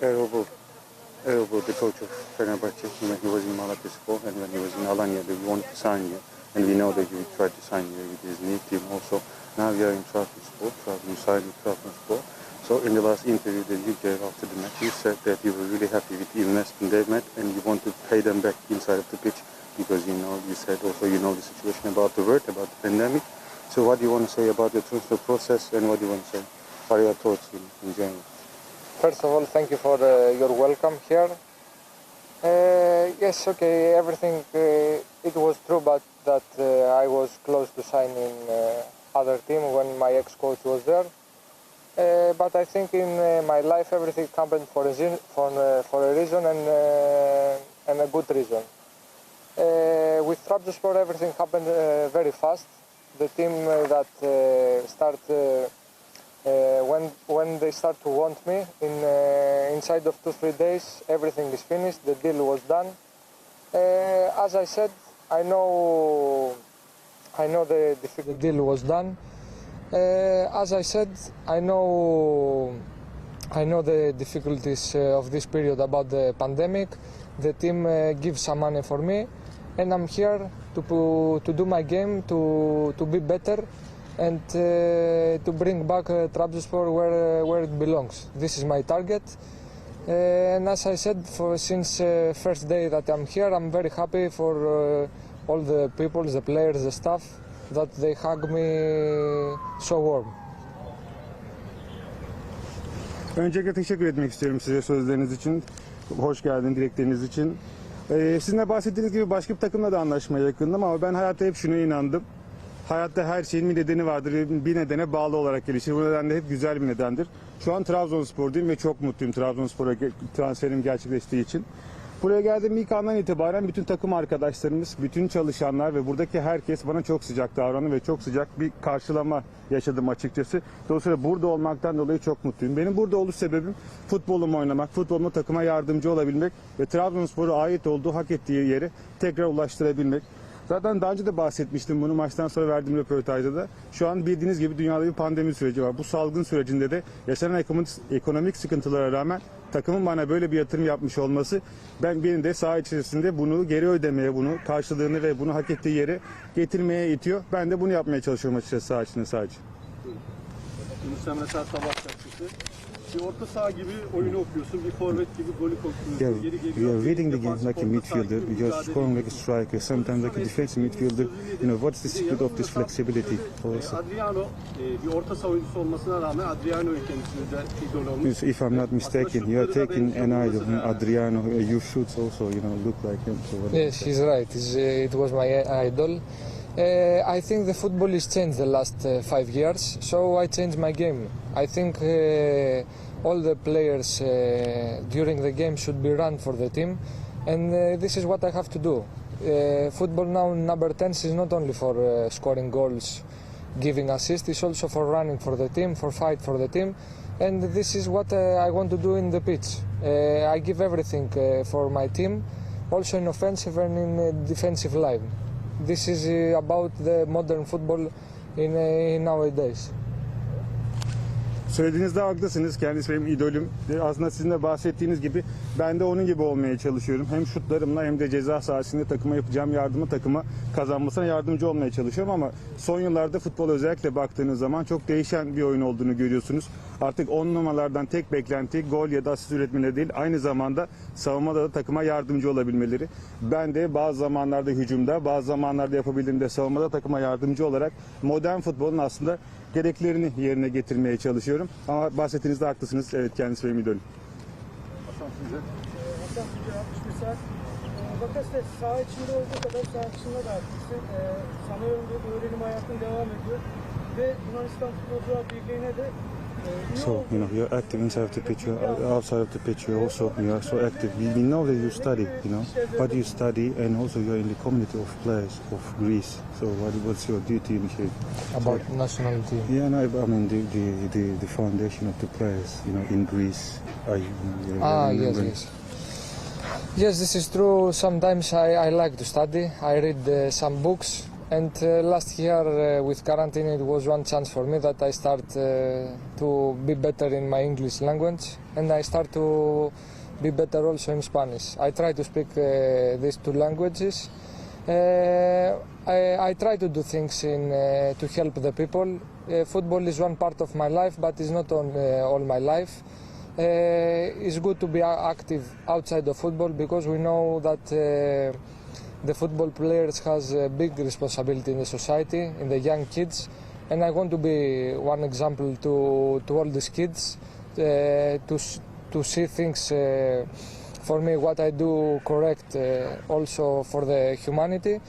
Erol Bulut, the coach of Fenerbahce, when he was in Malatya Sport and when he was in Alanya, they wanted to sign you. And we know that you tried to sign you with his new team also. Now you are in Trabzonspor, Trabzon, you signed with Trabzonspor. So in the last interview that you gave after the match, you said that you were really happy with the investment they made and you want to pay them back inside of the pitch because you know, you said also you know the situation about the world, about the pandemic. So what do you want to say about the transfer process and what do you want to say? What are your thoughts in, in general? First of all, thank you for uh, your welcome here. Uh, yes, okay, everything, uh, it was true, but that uh, I was close to signing uh, other team when my ex-coach was there. Uh, but I think in my life everything happened for a, for, for a reason and, and a good reason. With Trabzonspor everything happened very fast. The team that uh, start uh, when when they start to want me in uh, inside of two three days everything is finished the deal was done. Uh, as I said I know I know the the, the deal was done. Uh, as I said I know I know the difficulties uh, of this period about the pandemic. The team uh, gives some money for me and I'm here to to do my game to to be better and uh, to bring back uh, Trabzonspor where uh, where it belongs. This is my target. Uh, and as I said, for since uh, first day that I'm here, I'm very happy for uh, all the people, the players, the staff, that they hug me so warm. Öncelikle teşekkür etmek istiyorum size sözleriniz için. Hoş geldin dilekleriniz için. Ee, sizin bahsettiğiniz gibi başka bir takımla da anlaşmaya yakındım ama ben hayatta hep şuna inandım. Hayatta her şeyin bir nedeni vardır bir nedene bağlı olarak gelişir. Bu nedenle hep güzel bir nedendir. Şu an Trabzonspor'dayım ve çok mutluyum Trabzonspor'a transferim gerçekleştiği için. Buraya geldiğim ilk andan itibaren bütün takım arkadaşlarımız, bütün çalışanlar ve buradaki herkes bana çok sıcak davrandı ve çok sıcak bir karşılama yaşadım açıkçası. Dolayısıyla burada olmaktan dolayı çok mutluyum. Benim burada oluş sebebim futbolumu oynamak, futbolumu takıma yardımcı olabilmek ve Trabzonspor'a ait olduğu, hak ettiği yere tekrar ulaştırabilmek. Zaten daha önce de bahsetmiştim bunu maçtan sonra verdiğim röportajda da. Şu an bildiğiniz gibi dünyada bir pandemi süreci var. Bu salgın sürecinde de yaşanan ekonomik, sıkıntılara rağmen takımın bana böyle bir yatırım yapmış olması ben benim de saha içerisinde bunu geri ödemeye, bunu karşılığını ve bunu hak ettiği yere getirmeye itiyor. Ben de bunu yapmaya çalışıyorum açıkçası saha içinde sadece. Yunus Emre sabah. Bir orta saha gibi oyunu okuyorsun, bir forvet gibi golü okuyorsun. Yeah, Geri you geliyor. are reading the game like a midfielder. You are scoring like a striker. Sometimes like a defensive midfielder. You know what's the secret of this flexibility? Also. Adriano e, bir orta saha oyuncusu olmasına rağmen Adriano'yu kendisine de idol olmuş. If I'm not mistaken, you are taking an idol, Adriano. Your shoots also, you know, look like him. So Yes, he's right. Uh, it was my idol. Uh, I think the football has changed the last uh, five years, so I changed my game. I think uh, all the players uh, during the game should be run for the team, and uh, this is what I have to do. Uh, football now, number 10 is not only for scoring goals, giving assists, it's also for running for the team, for fight for the team, and this is what I want to do in the pitch. I give everything for my team, also in offensive and in defensive line. This is uh, about the modern football in, uh, nowadays. Söylediğinizde haklısınız. Kendisi benim idolüm. E, Aslında sizin de bahsettiğiniz gibi ben de onun gibi olmaya çalışıyorum. Hem şutlarımla hem de ceza sahasında takıma yapacağım yardımı takıma kazanmasına yardımcı olmaya çalışıyorum ama son yıllarda futbol özellikle baktığınız zaman çok değişen bir oyun olduğunu görüyorsunuz. Artık 10 numaralardan tek beklenti gol ya da asist üretmeleri değil. Aynı zamanda savunmada da takıma yardımcı olabilmeleri. Ben de bazı zamanlarda hücumda, bazı zamanlarda yapabildiğimde savunmada takıma yardımcı olarak modern futbolun aslında gereklerini yerine getirmeye çalışıyorum. Ama bahsettiğinizde haklısınız. Evet kendisi benim idolüm. Hasan size. Hasan Hoca 61 saat. Ee, Bakasetas saha içinde olduğu kadar saha dışında da aktifsin. Ee, sanıyorum bu öğrenim hayatın devam ediyor. Ve Yunanistan Futbolcular Birliği'ne de e, So, you know, you're active inside of the pitch, you're outside of the pitch, you're also you are so active. We, we know that you study, you know, but you study, and also you're in the community of players of Greece. So, what, what's your duty in here? About national team. Yeah, no, I mean the, the, the, the foundation of the players, you know, in Greece. I, you know, Ah, yes, yes. Yes, this is true. Sometimes I, I like to study. I read uh, some books. And uh, last year uh, with quarantine, it was one chance for me that I start uh, to be better in my English language, and I start to be better also in Spanish. I try to speak uh, these two languages. Uh, I, I try to do things in, uh, to help the people. Football is one part of my life, but it's not on, all my life. It's good to be active outside of football because we know that the football players has a big responsibility in the society, in the young kids, and I want to be one example to, to all these kids uh, to, to see things uh, for me what I do correct uh, also for the humanity.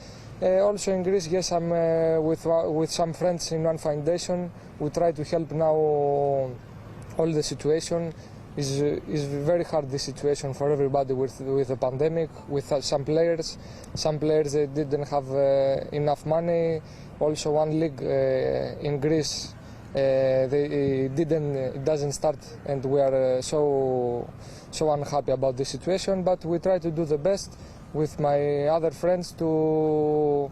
Uh, also in Greece, yes, I'm uh, with wa- with some friends in one foundation. We try to help now all the situation is is very hard this situation for everybody with with the pandemic with uh, some players. Some players they didn't have uh, enough money. Also one league uh, in Greece uh, they didn't it doesn't start and we are uh, so so unhappy about the situation but we try to do the best with my other friends to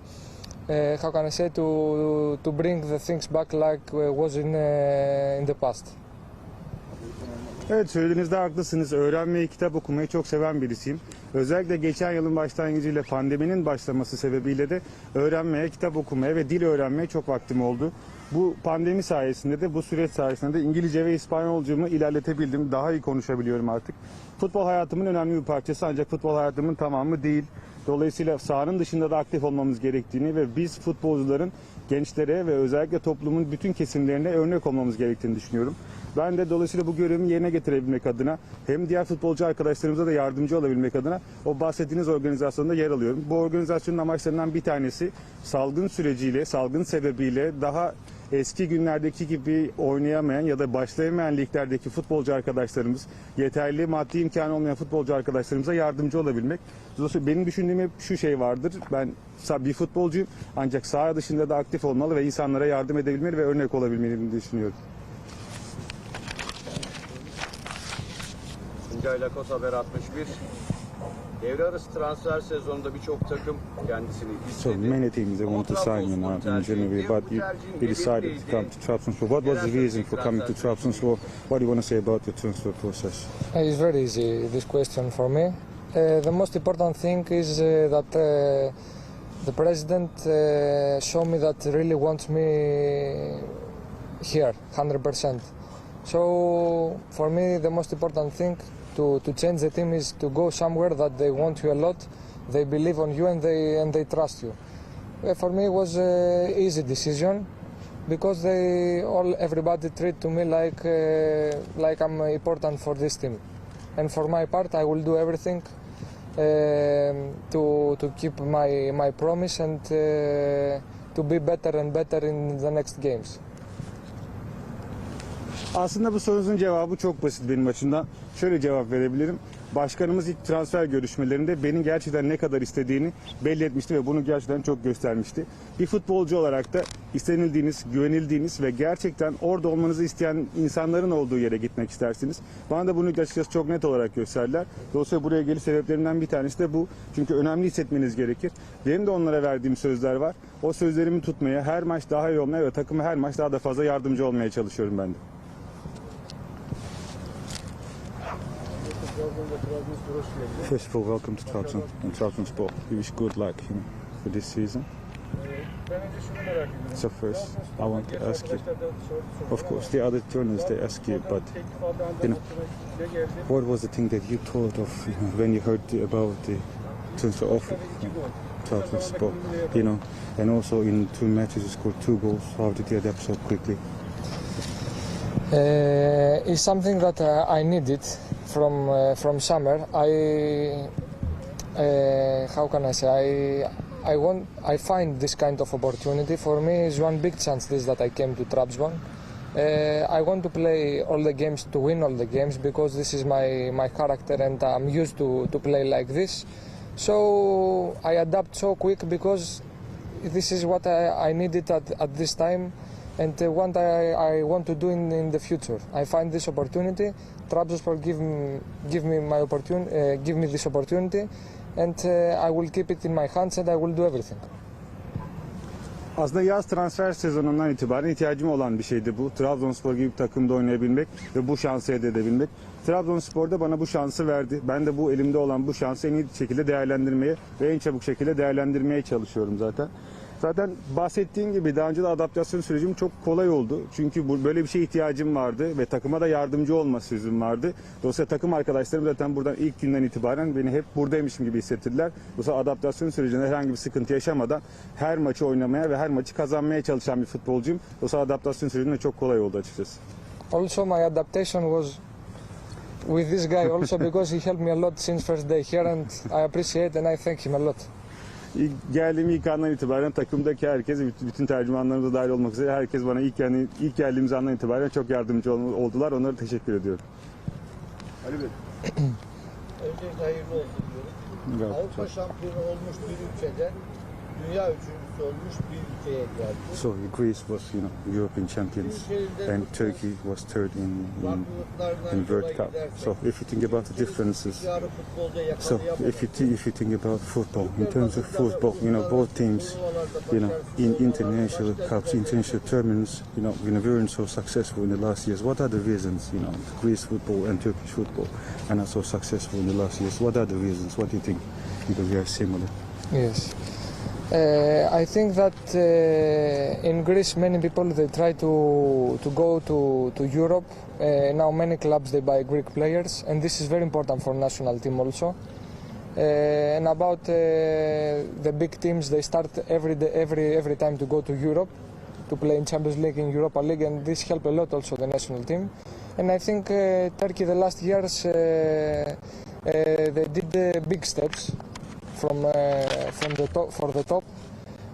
uh, how can I say to to bring the things back like uh, was in uh, in the past Evet söylediğinizde haklısınız. Öğrenmeyi, kitap okumayı çok seven birisiyim. Özellikle geçen yılın başlangıcıyla pandeminin başlaması sebebiyle de öğrenmeye, kitap okumaya ve dil öğrenmeye çok vaktim oldu. Bu pandemi sayesinde de bu süreç sayesinde de İngilizce ve İspanyolcumu ilerletebildim. Daha iyi konuşabiliyorum artık. Futbol hayatımın önemli bir parçası ancak futbol hayatımın tamamı değil. Dolayısıyla sahanın dışında da aktif olmamız gerektiğini ve biz futbolcuların gençlere ve özellikle toplumun bütün kesimlerine örnek olmamız gerektiğini düşünüyorum. Ben de dolayısıyla bu görevimi yerine getirebilmek adına hem diğer futbolcu arkadaşlarımıza da yardımcı olabilmek adına o bahsettiğiniz organizasyonda yer alıyorum. Bu organizasyonun amaçlarından bir tanesi salgın süreciyle, salgın sebebiyle daha eski günlerdeki gibi oynayamayan ya da başlayamayan liglerdeki futbolcu arkadaşlarımız, yeterli maddi imkanı olmayan futbolcu arkadaşlarımıza yardımcı olabilmek. Dolayısıyla benim düşündüğüm hep şu şey vardır. Ben bir futbolcuyum ancak saha dışında da aktif olmalı ve insanlara yardım edebilmeli ve örnek olabilmeliyim diye düşünüyorum. Tuncay Lakos Haber 61. Devre arası transfer sezonunda birçok takım kendisini So istedi. many teams they want to sign you Trabzonspor now in January, but you, tercihin you decided to come to Trabzonspor. What was the reason for coming to Trabzonspor? What do you want to say about the transfer process? It's very easy, this question for me. Uh, the most important thing is uh, that uh, the president uh, showed me that he really wants me here, 100%. So for me, the most important thing to, to change the team is to go somewhere that they want you a lot, they believe on you and they, and they trust you. Uh, for me, it was an easy decision because they all everybody treat to me like uh, like I'm important for this team, and for my part, I will do everything um, to to keep my my promise and uh, to be better and better in the next games. Aslında bu sorunuzun cevabı çok basit benim açımdan. Şöyle cevap verebilirim. Başkanımız ilk transfer görüşmelerinde benim gerçekten ne kadar istediğini belli etmişti ve bunu gerçekten çok göstermişti. Bir futbolcu olarak da istenildiğiniz, güvenildiğiniz ve gerçekten orada olmanızı isteyen insanların olduğu yere gitmek istersiniz. Bana da bunu açıkçası çok net olarak gösterdiler. Dolayısıyla buraya geliş sebeplerimden bir tanesi de bu. Çünkü önemli hissetmeniz gerekir. Benim de onlara verdiğim sözler var. O sözlerimi tutmaya, her maç daha iyi olmaya ve takıma her maç daha da fazla yardımcı olmaya çalışıyorum ben de. First of all, welcome to Charlton and Trabzonspor. We wish good luck you know, for this season. So first, I want to ask you. Of course, the other journalists they ask you, but you know, what was the thing that you thought of you know, when you heard about the transfer offer from Trabzonspor? You know, and also in two matches you scored two goals. How did you adapt so quickly? Uh, it's something that uh, I needed from uh, from summer. I uh, how can I say I I want I find this kind of opportunity for me is one big chance this that I came to Trabzon. Uh, I want to play all the games to win all the games because this is my my character and I'm used to to play like this. So I adapt so quick because this is what I, I needed at, at this time and uh, what I, I want to do in, in the future. I find this opportunity. Trabzonspor give me, give me my opportunity, uh, give me this opportunity, and uh, I will keep it in my hands and I will do everything. Aslında yaz transfer sezonundan itibaren ihtiyacım olan bir şeydi bu. Trabzonspor gibi bir takımda oynayabilmek ve bu şansı elde edebilmek. Trabzonspor da bana bu şansı verdi. Ben de bu elimde olan bu şansı en iyi şekilde değerlendirmeye ve en çabuk şekilde değerlendirmeye çalışıyorum zaten. Zaten bahsettiğim gibi daha önce de adaptasyon sürecim çok kolay oldu. Çünkü böyle bir şeye ihtiyacım vardı ve takıma da yardımcı olma sözüm vardı. Dolayısıyla takım arkadaşlarım zaten buradan ilk günden itibaren beni hep buradaymışım gibi hissettirdiler. Dolayısıyla adaptasyon sürecinde herhangi bir sıkıntı yaşamadan her maçı oynamaya ve her maçı kazanmaya çalışan bir futbolcuyum. Dolayısıyla adaptasyon sürecinde çok kolay oldu açıkçası. Also, my adaptation was with this guy also because he helped me a lot since first day here, and I appreciate and I thank him a lot. Geldiğim ilk andan itibaren takımdaki herkes, bütün- tercümanlarımız da dahil olmak üzere herkes bana ilk yani ilk geldiğimiz andan itibaren çok yardımcı ol- oldular. Onlara teşekkür ediyorum. Ali Bey. Öncelikle hayırlı olsun diyorum. Avrupa şampiyonu olmuş bir ülkede dünya üçüncüsü olmuş bir ülkeye geldi. So Greece was, you know, European champions, and Turkey was third in, in, in World Cup. So if you think about the differences, so if you if you think about football, in terms of football, you know, both teams, you know, in international cups, international tournaments, you know, you know, weren't so successful in the last years. What are the reasons, you know, Greece football and Turkish football are not so successful in the last years? What are the reasons? What do you think? Because we are similar. Yes. Uh, I think that uh, in Greece many people they try to to go to to Europe. Uh, now many clubs they buy Greek players, and this is very important for national team also. Uh, and about uh, the big teams, they start every day, every every time to go to Europe to play in Champions League, in Europa League, and this help a lot also the national team. And I think uh, Turkey the last years they did big steps from uh, from the top for the top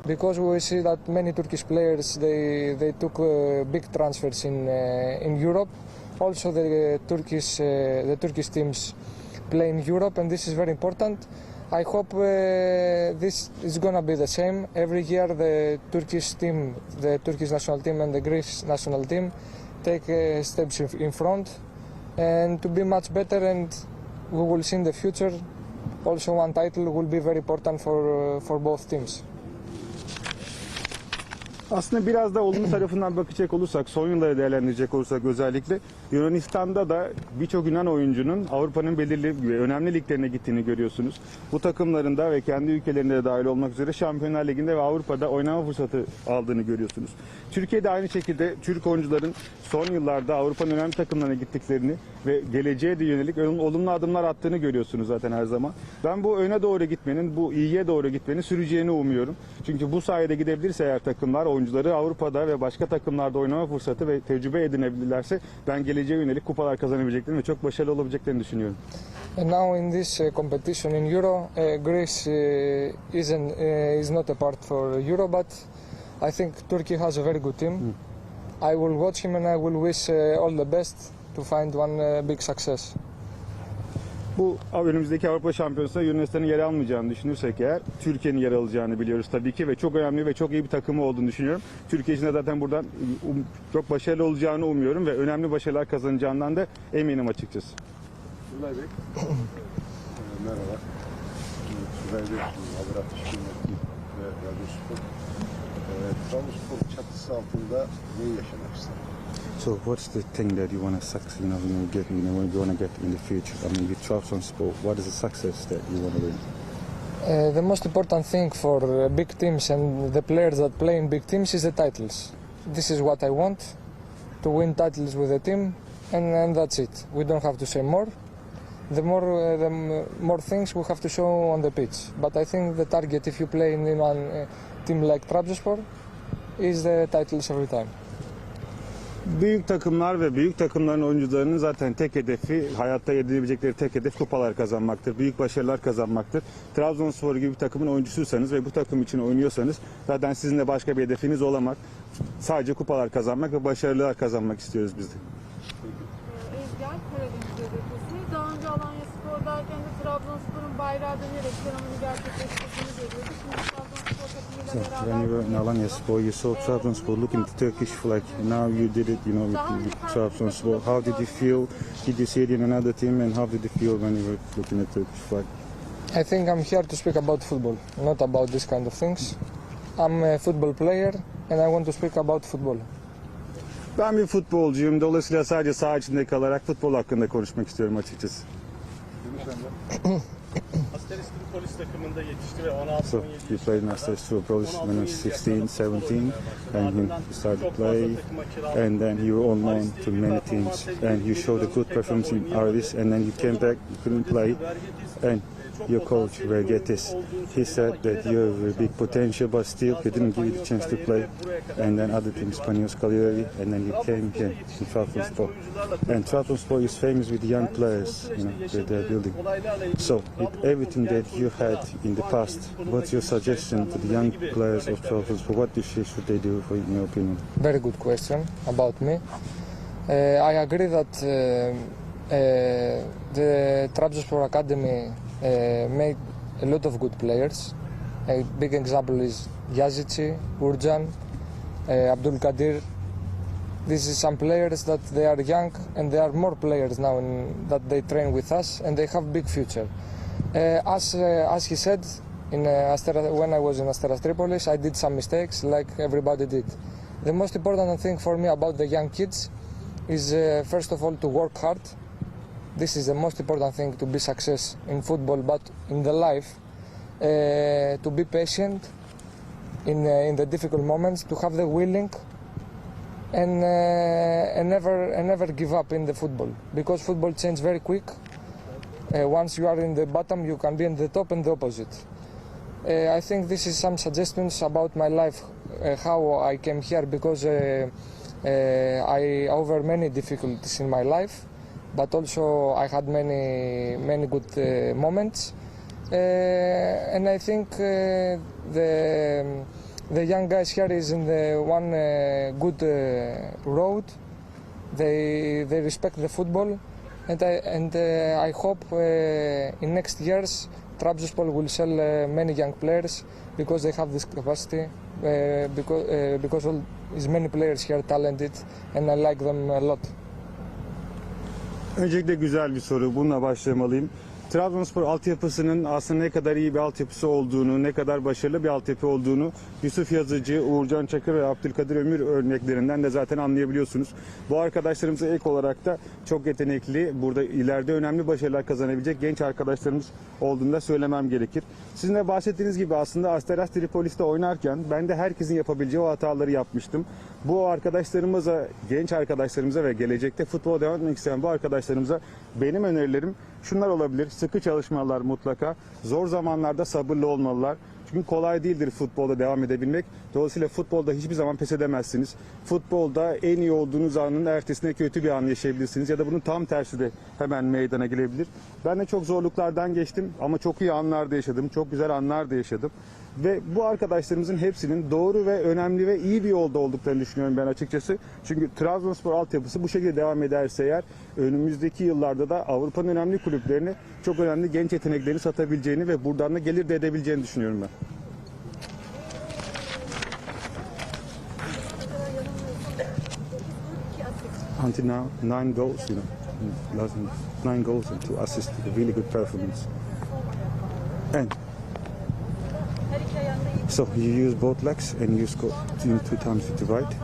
because we see that many Turkish players they they took uh, big transfers in uh, in Europe. Also the Turkish uh, the Turkish teams play in Europe and this is very important. I hope uh, this is gonna be the same every year. The Turkish team, the Turkish national team and the Greece national team take uh, steps in front and to be much better and we will see in the future also one title will be very important for uh, for both teams. Aslında biraz da olumlu tarafından bakacak olursak, son yılları değerlendirecek olursak özellikle Yunanistan'da da birçok Yunan oyuncunun Avrupa'nın belirli önemli liglerine gittiğini görüyorsunuz. Bu takımlarında ve kendi ülkelerinde de dahil olmak üzere Şampiyonlar Ligi'nde ve Avrupa'da oynama fırsatı aldığını görüyorsunuz. Türkiye'de aynı şekilde Türk oyuncuların son yıllarda Avrupa'nın önemli takımlarına gittiklerini ve geleceğe de yönelik olum- olumlu adımlar attığını görüyorsunuz zaten her zaman. Ben bu öne doğru gitmenin, bu iyiye doğru gitmenin süreceğini umuyorum. Çünkü bu sayede gidebilirse eğer takımlar oyuncuları Avrupa'da ve başka takımlarda oynama fırsatı ve tecrübe edinebilirlerse ben geleceğe yönelik kupalar kazanabileceklerini ve çok başarılı olabileceklerini düşünüyorum. And now in this uh, competition in Euro, uh, Greece uh, isn't uh, is not a part for Euro, but I think Turkey has a very good team. I will watch him and I will wish uh, all the best to find one uh, big success. Bu önümüzdeki Avrupa Şampiyonası'nda Yunanistan'ın yer almayacağını düşünürsek eğer Türkiye'nin yer alacağını biliyoruz tabii ki ve çok önemli ve çok iyi bir takımı olduğunu düşünüyorum. Türkiye için de zaten buradan um- çok başarılı olacağını umuyorum ve önemli başarılar kazanacağından da eminim açıkçası. Bey. Merhaba. Haber ve radyo spor. Ee, Trabzonspor çatısı altında neyi yaşamak ister? So what's the thing that you want to succeed, you know, you get, you know, you want to get in the future? I mean, with Trabzonspor, what is the success that you want to win? Uh, the most important thing for uh, big teams and the players that play in big teams is the titles. This is what I want to win titles with the team, and, and that's it. We don't have to say more. The more uh, the more things we have to show on the pitch. But I think the target, if you play in one uh, team like Trabzonspor, is the titles every time. Büyük takımlar ve büyük takımların oyuncularının zaten tek hedefi, hayatta edinebilecekleri tek hedef kupalar kazanmaktır. Büyük başarılar kazanmaktır. Trabzonspor gibi bir takımın oyuncusuysanız ve bu takım için oynuyorsanız zaten sizin de başka bir hedefiniz olamaz. Sadece kupalar kazanmak ve başarılar kazanmak istiyoruz biz de. Ezger Karadeniz gazetesi. Daha önce Alanya Spor'dayken de Trabzonspor'un bayrağı dönerek ceremonini gerçekleştirdiğini görüyorduk. Şimdi Trabzonspor. When you were in Alanya Spor, you saw Trabzonspor looking at the Turkish flag. Now you did it, you know, with, with Trabzonspor. How did you feel? Did you see it in another team, and how did you feel when you were looking at Turkish flag? I think I'm here to speak about football, not about this kind of things. I'm a football player and I want to speak about football. Ben bir futbolcuyum. Dolayısıyla sadece saha içinde kalarak futbol hakkında konuşmak istiyorum açıkçası. Asteris polis takımında yetişti ve 16 So he played in Asteris Police when he was 16, 17, and he started to play. And then you were on loan to many teams, and you showed a good performance in Arvis, and then you came back, you couldn't play, and your coach Vergetes, he said that you have a big potential, but still he didn't give you the chance to play. And then other teams, Spanios Cagliari, and then you came here in Trabzonspor. And Trabzonspor is famous with young players, you know, that they're building. So, with everything that you had in the past, what's your suggestion to the young players of Trabzonspor? What should they do, for, in your opinion? Very good question about me. Uh, I agree that uh, uh, the Trabzonspor Academy uh, made a lot of good players. A big example is Yazici, Urjan, uh, Abdul Kadir. This is some players that they are young and there are more players now in, that they train with us and they have big future. Uh, as, uh, as he said, in, uh, when I was in Asteras Tripolis, I did some mistakes like everybody did. The most important thing for me about the young kids is first of all to work hard. This is the most important thing to be success in football, but in the life, to be patient in, in the difficult moments, to have the willing and, uh, and never and never give up in the football because football changes very quick. Uh, once you are in the bottom, you can be in the top and the opposite. Uh, I think this is some suggestions about my life, uh, how I came here because uh, uh, I over many difficulties in my life, but also I had many many good uh, moments, and I think the the young guys here is in the one good road. They they respect the football, and I and uh, I hope uh, in next years Trabzonspor will sell uh, many young players because they have this capacity. Because because all is many players here talented, and I like them a lot. Öncelikle güzel bir soru. Bununla başlamalıyım. Trabzonspor altyapısının aslında ne kadar iyi bir altyapısı olduğunu, ne kadar başarılı bir altyapı olduğunu Yusuf Yazıcı, Uğurcan Çakır ve Abdülkadir Ömür örneklerinden de zaten anlayabiliyorsunuz. Bu arkadaşlarımıza ek olarak da çok yetenekli, burada ileride önemli başarılar kazanabilecek genç arkadaşlarımız olduğunu da söylemem gerekir. Sizin de bahsettiğiniz gibi aslında Asteras Tripolis'te oynarken ben de herkesin yapabileceği o hataları yapmıştım. Bu arkadaşlarımıza, genç arkadaşlarımıza ve gelecekte futbol devam etmek isteyen bu arkadaşlarımıza benim önerilerim şunlar olabilir. Sıkı çalışmalar mutlaka. Zor zamanlarda sabırlı olmalılar. Çünkü kolay değildir futbolda devam edebilmek. Dolayısıyla futbolda hiçbir zaman pes edemezsiniz. Futbolda en iyi olduğunuz anın ertesinde kötü bir an yaşayabilirsiniz. Ya da bunun tam tersi de hemen meydana gelebilir. Ben de çok zorluklardan geçtim ama çok iyi anlar da yaşadım. Çok güzel anlar da yaşadım. Ve bu arkadaşlarımızın hepsinin doğru ve önemli ve iyi bir yolda olduklarını düşünüyorum ben açıkçası. Çünkü Trabzonspor altyapısı bu şekilde devam ederse eğer önümüzdeki yıllarda da Avrupa'nın önemli kulüplerini çok önemli genç yeteneklerini satabileceğini ve buradan da gelir de edebileceğini düşünüyorum ben. Until now, nine goals, you know, nine goals and two assists, really good performance. And so you use both legs and you score two, times with the right.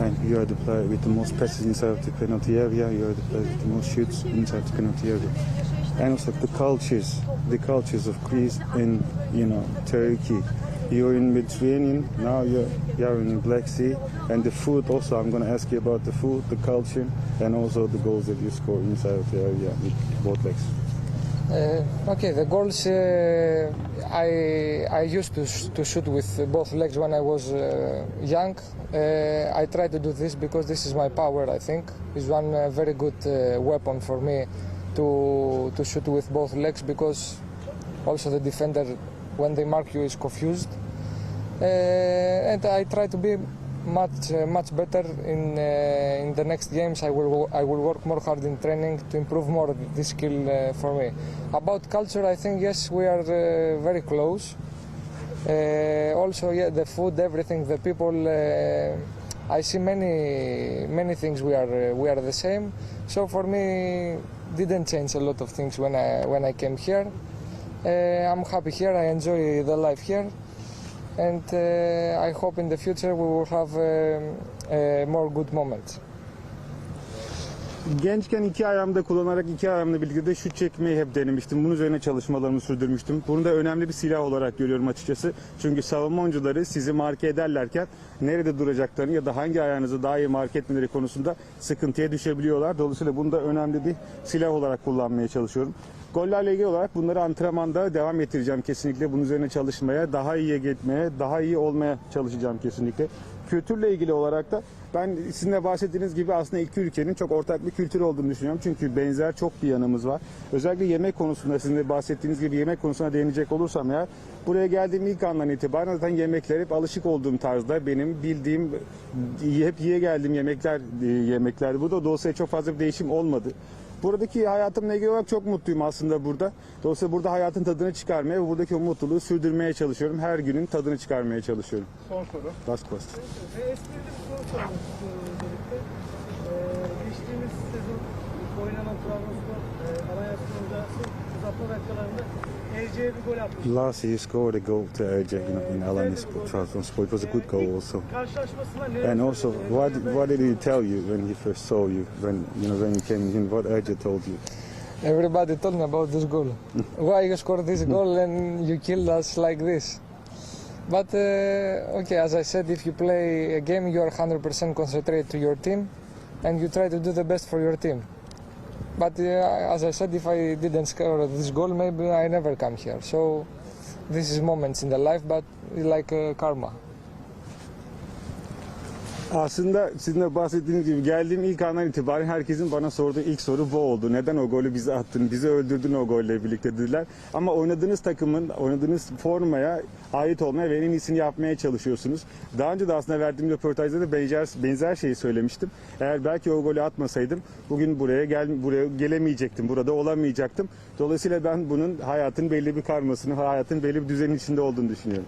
And you are the player with the most passes inside of the penalty area. You are the player with the most shoots inside the penalty area. And also the cultures, the cultures of Greece and you know Turkey. You're in Mediterranean now. You're you're in the Black Sea, and the food also. I'm going to ask you about the food, the culture, and also the goals that you score inside of the area with both legs. Uh, okay, the goals uh, I I used to sh- to shoot with both legs when I was uh, young. Uh, I try to do this because this is my power. I think is one uh, very good uh, weapon for me to to shoot with both legs because also the defender when they mark you is confused. And I try to be much uh, much better in uh, in the next games. I will I will work more hard in training to improve more this skill uh, for me. About culture, I think yes, we are very close. Also, yeah, the food, everything, the people. I see many many things. We are we are the same. So for me, didn't change a lot of things when I when I came here. Uh, I'm happy here. I enjoy the life here, and uh, I hope in the future we will have um, more good moments. Gençken iki ayağımda kullanarak iki ayağımla birlikte şut çekmeyi hep denemiştim. Bunun üzerine çalışmalarımı sürdürmüştüm. Bunu da önemli bir silah olarak görüyorum açıkçası. Çünkü savunma oyuncuları sizi marke ederlerken nerede duracaklarını ya da hangi ayağınızı daha iyi marke etmeleri konusunda sıkıntıya düşebiliyorlar. Dolayısıyla bunu da önemli bir silah olarak kullanmaya çalışıyorum. Gollerle ilgili olarak bunları antrenmanda devam ettireceğim kesinlikle. Bunun üzerine çalışmaya, daha iyiye gitmeye, daha iyi olmaya çalışacağım kesinlikle. Kültürle ilgili olarak da ben sizin de bahsettiğiniz gibi aslında iki ülkenin çok ortak bir kültür olduğunu düşünüyorum. Çünkü benzer çok bir yanımız var. Özellikle yemek konusunda sizin de bahsettiğiniz gibi yemek konusuna değinecek olursam eğer buraya geldiğim ilk andan itibaren zaten yemekler hep alışık olduğum tarzda benim bildiğim hep yiye geldiğim yemekler e, yemekler. Burada dolayısıyla çok fazla bir değişim olmadı. Buradaki hayatımla ilgili olarak çok mutluyum aslında burada. Dolayısıyla burada hayatın tadını çıkarmaya ve buradaki o mutluluğu sürdürmeye çalışıyorum. Her günün tadını çıkarmaya çalışıyorum. Son soru. Last question. Ve esprili bir soru sormak istiyorum öncelikle. Ee, geçtiğimiz sezon oynanan Trabzonspor e, Alanya Spor'da uzatma dakikalarında Erce'ye bir gol atmış. Last year you scored a goal to know, in Alanyaspor, Trabzonspor. It was a good goal also. And also, what did, what did he tell you when he first saw you? When you know when you came in, what RJ told you? Everybody told me about this goal. Why you scored this goal and you killed us like this? But uh, okay, as I said, if you play a game, you are 100% concentrated to your team, and you try to do the best for your team. But uh, as I said, if I didn't score this goal, maybe I never come here. So this is moments in the life, but like uh, karma. Aslında sizin de bahsettiğiniz gibi geldiğim ilk andan itibaren herkesin bana sorduğu ilk soru bu oldu. Neden o golü bize attın, bizi öldürdün o golle birlikte dediler. Ama oynadığınız takımın, oynadığınız formaya ait olmaya ve en iyisini yapmaya çalışıyorsunuz. Daha önce de aslında verdiğim röportajda da benzer, benzer şeyi söylemiştim. Eğer belki o golü atmasaydım bugün buraya gel buraya gelemeyecektim, burada olamayacaktım. Dolayısıyla ben bunun hayatın belli bir karmasını, hayatın belli bir düzenin içinde olduğunu düşünüyorum.